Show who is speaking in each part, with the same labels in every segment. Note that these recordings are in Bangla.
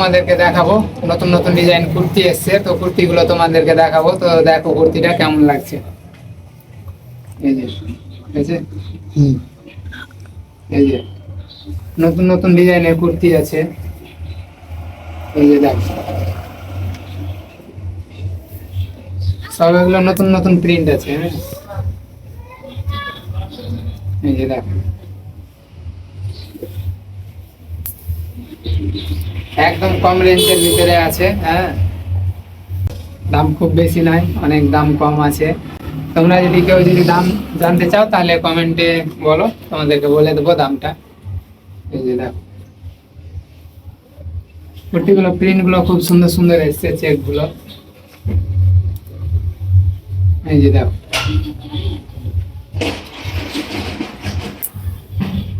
Speaker 1: তোমাদেরকে দেখাবো। নতুন নতুন ডিজাইন কুর্তি এসছে তো কুর্তিগুলো তোমাদেরকে দেখাবো। তো দেখো কুর্তিটা কেমন লাগছে। এই যে এই যে। এই যে নতুন নতুন ডিজাইনের কুর্তি আছে। এই যে দেখো। সব এগুলো নতুন নতুন প্রিন্ট আছে হ্যাঁ। এই যে দেখো। একদম কম রেঞ্জের ভিতরে আছে হ্যাঁ। দাম খুব বেশি নয় অনেক দাম কম আছে। তোমরা যদি কেউ যদি দাম জানতে চাও, তাহলে কমেন্টে বলো, তোমাদেরকে বলে দেবো দামটা। এই যে দেখো। কুর্তিগুলো প্রিন্টগুলো খুব সুন্দর সুন্দর এসছে, চেকগুলো। এই যে দেখো এই যে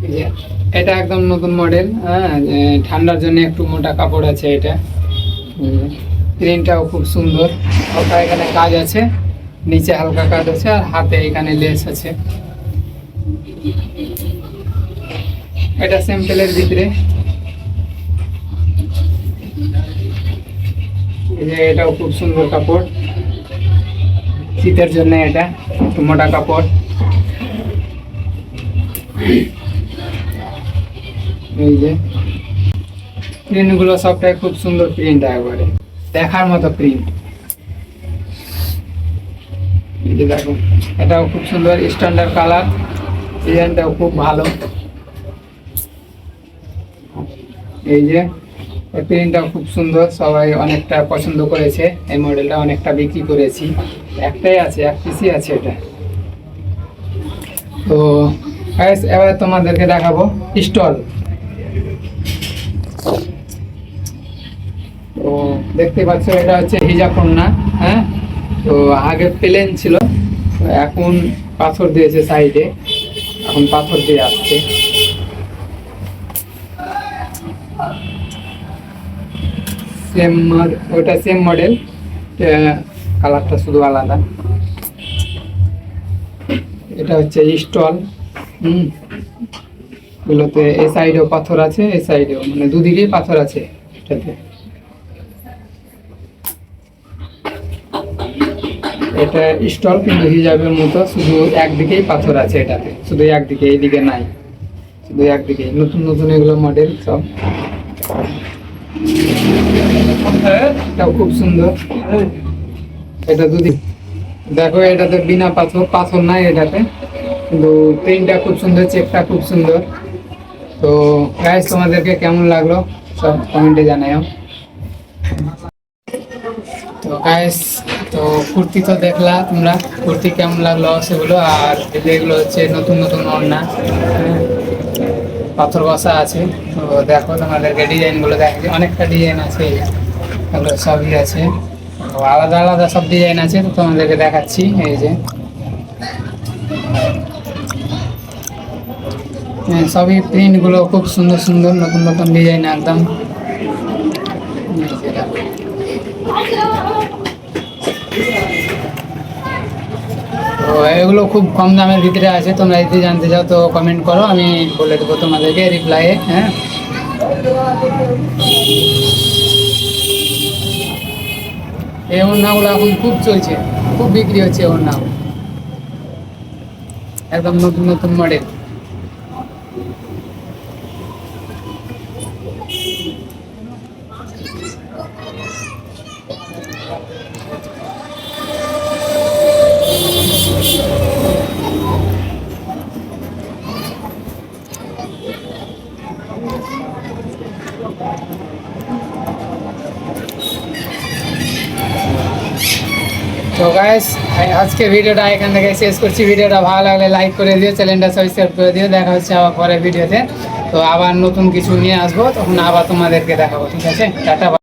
Speaker 1: এটা একদম নতুন মডেল হ্যাঁ ঠান্ডার জন্য একটু মোটা কাপড় আছে এটা। প্রিন্টটাও খুব সুন্দর। হালকা এখানে কাজ আছে, নিচে হালকা কাজ আছে, আর হাতে এখানে লেস আছে। এটা স্যাম্পেলের ভিতরে। এটাও খুব সুন্দর কাপড়। শীতের জন্য এটা একটু মোটা কাপড়। এই যে প্রিন্টগুলো সবটাই খুব সুন্দর প্রিন্ট একবারে, দেখার মতো প্রিন্ট দেখো, এটাও খুব সুন্দর স্ট্যান্ডার্ড কালার ডিজাইনটাও খুব ভালো। এই যে, এই প্রিন্টটাও খুব সুন্দর, সবাই অনেকটা পছন্দ করেছে, এই মডেলটা অনেকটা বিক্রি করেছি। একটাই আছে, এক পিসই আছে এটা। তো এবার তোমাদেরকে দেখাবো স্টল তো দেখতে পাচ্ছ, এটা হচ্ছে হিজাব কন্যা হ্যাঁ? তো আগে প্লেন ছিল এখন পাথর দিয়েছে সাইডে, এখন পাথর দিয়ে আসছে। সেম ওটা সেম মডেল কালারটা শুধু আলাদা। এটা হচ্ছে স্টল, হুম? এগুলোতে এই সাইডেও পাথর আছে এই সাইডেও মানে দুদিকেই পাথর আছে এটাতে। এটা স্টল কিন্তু হিজাবের মতো, শুধু একদিকেই পাথর আছে এটাতে, শুধু একদিকে, এইদিকে নাই। শুধু একদিকে, নতুন নতুন এগুলো মডেল সব। খুব সুন্দর। এটা দুদিক দেখো, এটাতে বিনা পাথর পাথর নাই এটাতে। কিন্তু প্রিন্টটা খুব সুন্দর, চেকটা খুব সুন্দর। তো গাইস তোমাদেরকে কেমন লাগল? সব কমেন্টে জানাও তো গাইস তো কুর্তি তো দেখলা তোমরা। কুর্তি কেমন লাগল সেগুলো? আর যেগুলো হচ্ছে নতুন নতুন ওড়না হ্যাঁ, পাথর বসা আছে। তো দেখো তোমাদেরকে ডিজাইনগুলো দেখো অনেকটা ডিজাইন আছে। এগুলো সবই আছে। আলাদা আলাদা সব ডিজাইন আছে। তো তোমাদেরকে দেখাচ্ছি এই যে। হ্যাঁ, সবই প্রিন্টগুলো খুব সুন্দর সুন্দর নতুন নতুন ডিজাইন একদম। তো এগুলো খুব কম দামের ভিতরে আছে, তোমরা যদি জানতে চাও তো কমেন্ট করো, আমি বলে দেবো তোমাদেরকে রিপ্লাইয়ে হ্যাঁ? এই ওড়নাগুলো এখন খুব চলছে, খুব বিক্রি হচ্ছে ওড়নাগুলো। একদম নতুন নতুন মডেল তো গাইস আজকে ভিডিওটা এখান থেকে শেষ করছি। ভিডিওটা ভালো লাগলে লাইক করে দিও চ্যানেলটা সাবস্ক্রাইব করে দিও। দেখা হচ্ছে আবার পরের ভিডিওতে তো আবার নতুন কিছু নিয়ে আসব, তখন আবার তোমাদেরকে দেখাবো, ঠিক আছে? টাটা